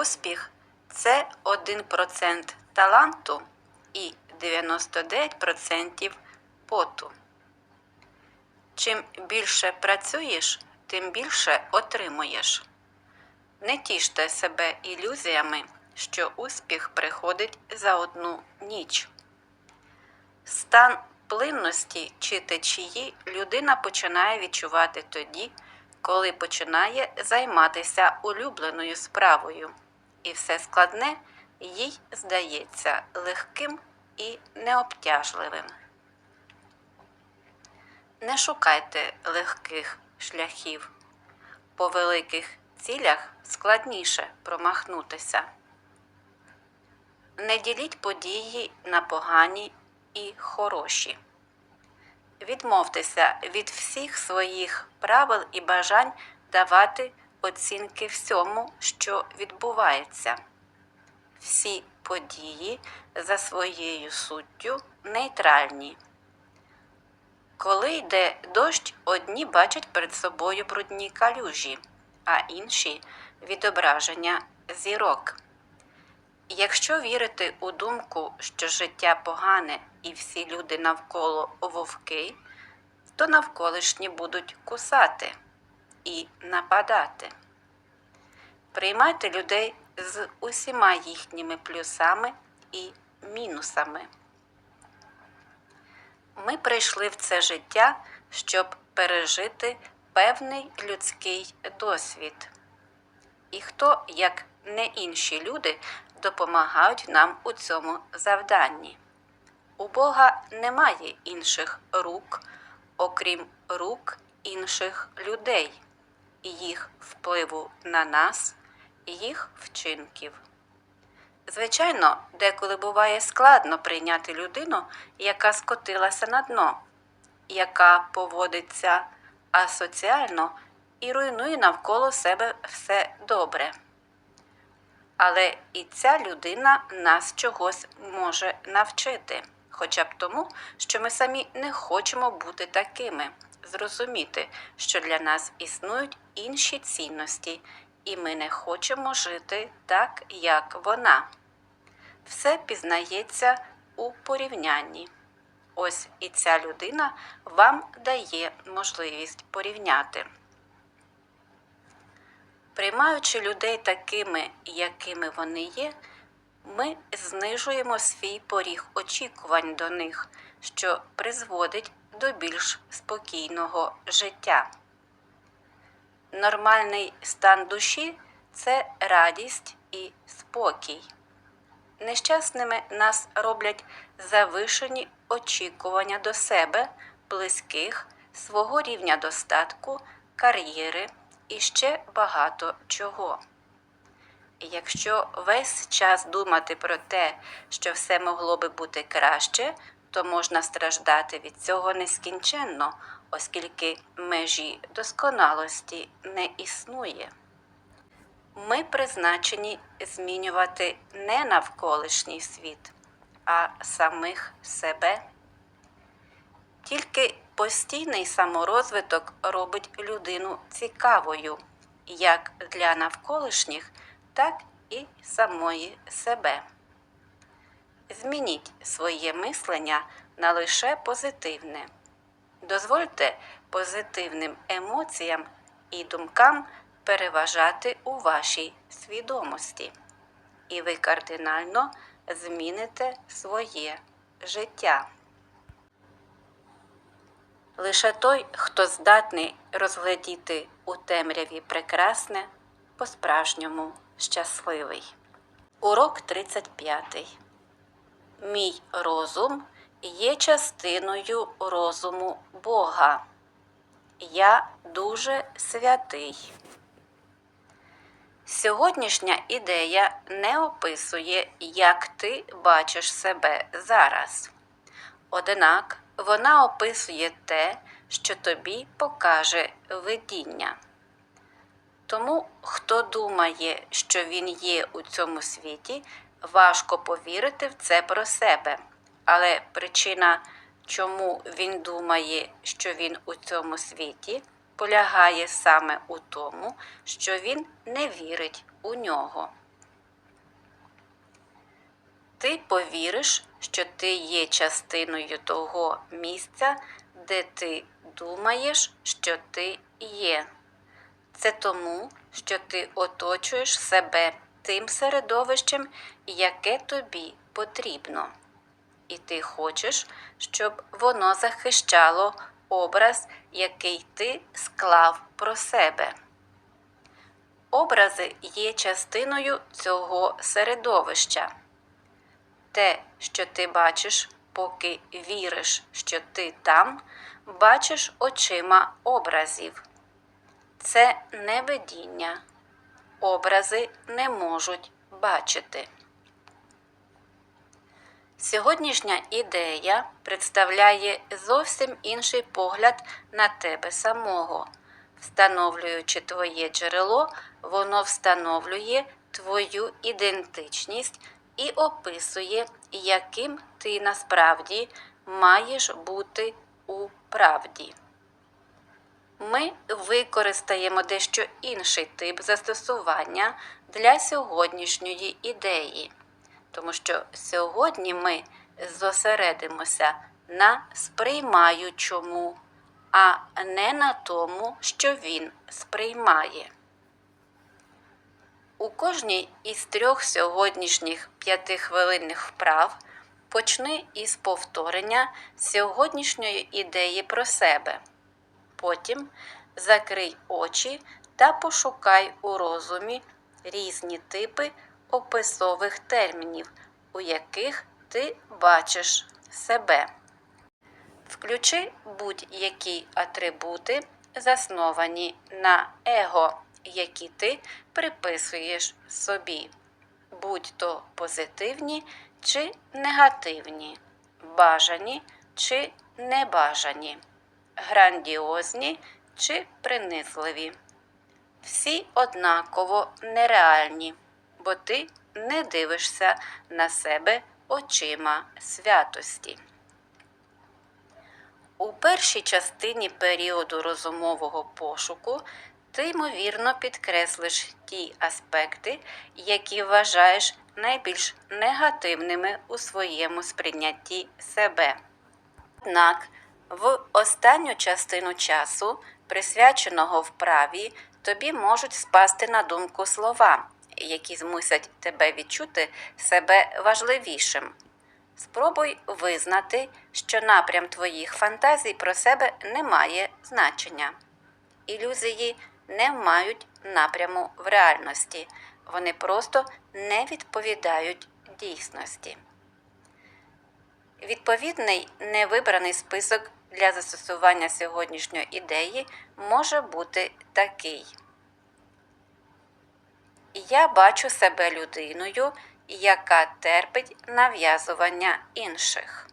Успіх це 1% таланту і 99% поту. Чим більше працюєш, тим більше отримуєш. Не тіште себе ілюзіями, що успіх приходить за одну ніч. Стан плинності чи течії людина починає відчувати тоді, коли починає займатися улюбленою справою, і все складне їй здається легким і необтяжливим. Не шукайте легких шляхів. По великих цілях складніше промахнутися. Не діліть події на погані і хороші. Відмовтеся від всіх своїх правил і бажань давати оцінки всьому, що відбувається. Всі події за своєю суттю нейтральні. Коли йде дощ, одні бачать перед собою брудні калюжі, а інші відображення зірок. Якщо вірити у думку, що життя погане і всі люди навколо вовки, то навколишні будуть кусати і нападати. Приймайте людей з усіма їхніми плюсами і мінусами. Ми прийшли в це життя, щоб пережити певний людський досвід. І хто, як не інші люди, допомагають нам у цьому завданні. У Бога немає інших рук, окрім рук інших людей, їх впливу на нас, їх вчинків. Звичайно, деколи буває складно прийняти людину, яка скотилася на дно, яка поводиться асоціально і руйнує навколо себе все добре. Але і ця людина нас чогось може навчити, хоча б тому, що ми самі не хочемо бути такими, зрозуміти, що для нас існують інші цінності, і ми не хочемо жити так, як вона. Все пізнається у порівнянні. Ось і ця людина вам дає можливість порівняти. Приймаючи людей такими, якими вони є, ми знижуємо свій поріг очікувань до них, що призводить до більш спокійного життя. Нормальний стан душі це радість і спокій. Нещасними нас роблять завишені очікування до себе, близьких, свого рівня достатку, кар'єри і ще багато чого. Якщо весь час думати про те, що все могло би бути краще, то можна страждати від цього нескінченно, оскільки межі досконалості не існує. Ми призначені змінювати не навколишній світ, а самих себе. Тільки постійний саморозвиток робить людину цікавою як для навколишніх, так і самої себе. Змініть своє мислення на лише позитивне. Дозвольте позитивним емоціям і думкам переважати у вашій свідомості, і ви кардинально зміните своє життя. Лише той, хто здатний розглядіти у темряві прекрасне, по-справжньому щасливий. Урок 35. Мій розум є частиною розуму Бога. Я дуже святий. Сьогоднішня ідея не описує, як ти бачиш себе зараз. Однак вона описує те, що тобі покаже видіння. Тому, хто думає, що він є у цьому світі, важко повірити в це про себе. Але причина, чому він думає, що він у цьому світі, полягає саме у тому, що він не вірить у нього. Ти повіриш, що ти є частиною того місця, де ти думаєш, що ти є. Це тому, що ти оточуєш себе тим середовищем, яке тобі потрібно. І ти хочеш, щоб воно захищало образ, який ти склав про себе. Образи є частиною цього середовища. Те, що ти бачиш, поки віриш, що ти там, бачиш очима образів. Це не видіння. Образи не можуть бачити. Сьогоднішня ідея представляє зовсім інший погляд на тебе самого. Встановлюючи твоє джерело, воно встановлює твою ідентичність і описує, яким ти насправді маєш бути у правді. Ми використаємо дещо інший тип застосування для сьогоднішньої ідеї, тому що сьогодні ми зосередимося на сприймаючому, а не на тому, що він сприймає. У кожній із трьох сьогоднішніх п'ятихвилинних вправ почни із повторення сьогоднішньої ідеї про себе. Потім закрий очі та пошукай у розумі різні типи описових термінів, у яких ти бачиш себе. Включи будь-які атрибути, засновані на его, які ти приписуєш собі, будь то позитивні чи негативні, бажані чи небажані грандіозні чи принизливі. Всі однаково нереальні, бо ти не дивишся на себе очима святості. У першій частині періоду розумового пошуку ти, ймовірно, підкреслиш ті аспекти, які вважаєш найбільш негативними у своєму сприйнятті себе. Однак в останню частину часу, присвяченого вправі, тобі можуть спасти на думку слова, які змусять тебе відчути себе важливішим. Спробуй визнати, що напрям твоїх фантазій про себе не має значення. Ілюзії не мають напряму в реальності, вони просто не відповідають дійсності. Відповідний невибраний список для застосування сьогоднішньої ідеї може бути такий. Я бачу себе людиною, яка терпить нав'язування інших.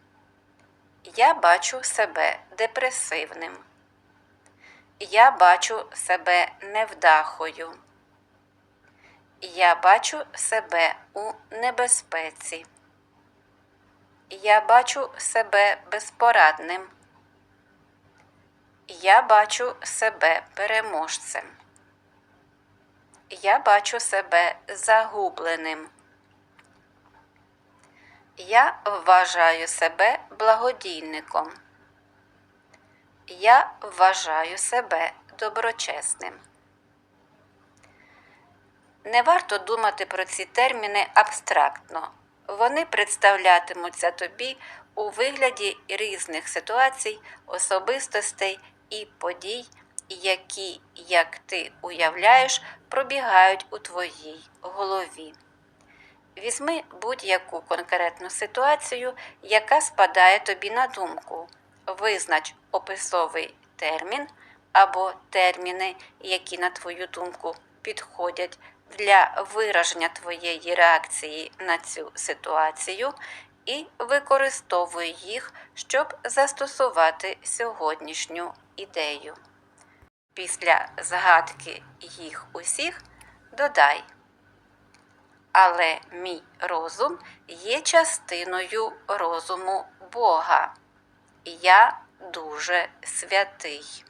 Я бачу себе депресивним. Я бачу себе невдахою. Я бачу себе у небезпеці. Я бачу себе безпорадним. Я бачу себе переможцем. Я бачу себе загубленим. Я вважаю себе благодійником. Я вважаю себе доброчесним. Не варто думати про ці терміни абстрактно. Вони представлятимуться тобі у вигляді різних ситуацій, особистостей і подій, які, як ти уявляєш, пробігають у твоїй голові. Візьми будь-яку конкретну ситуацію, яка спадає тобі на думку. Визнач описовий термін або терміни, які, на твою думку, підходять для вираження твоєї реакції на цю ситуацію, і використовуй їх, щоб застосувати сьогоднішню ідею. Після згадки їх усіх додай. Але мій розум є частиною розуму Бога. Я дуже святий.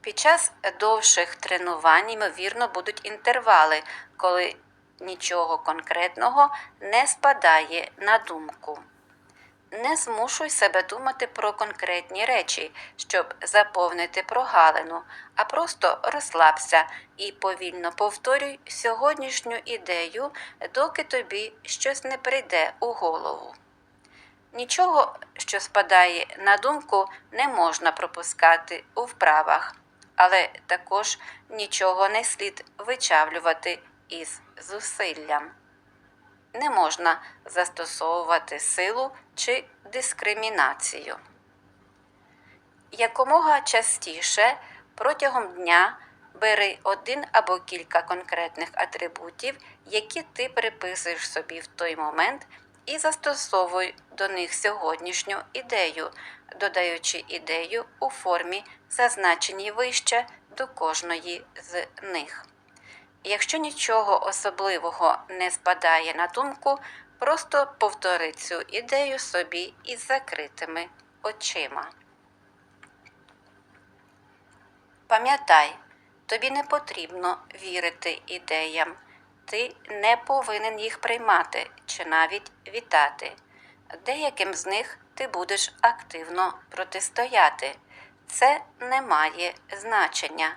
Під час довших тренувань, ймовірно, будуть інтервали, коли нічого конкретного не спадає на думку. Не змушуй себе думати про конкретні речі, щоб заповнити прогалину, а просто розслабся і повільно повторюй сьогоднішню ідею, доки тобі щось не прийде у голову. Нічого, що спадає на думку, не можна пропускати у вправах, але також нічого не слід вичавлювати із зусиллям не можна застосовувати силу чи дискримінацію. Якомога частіше протягом дня бери один або кілька конкретних атрибутів, які ти приписуєш собі в той момент, і застосовуй до них сьогоднішню ідею, додаючи ідею у формі, зазначеній вище до кожної з них. Якщо нічого особливого не спадає на думку, просто повтори цю ідею собі із закритими очима. Пам'ятай, тобі не потрібно вірити ідеям, ти не повинен їх приймати чи навіть вітати. Деяким з них ти будеш активно протистояти. Це не має значення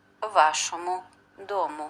вашому дому.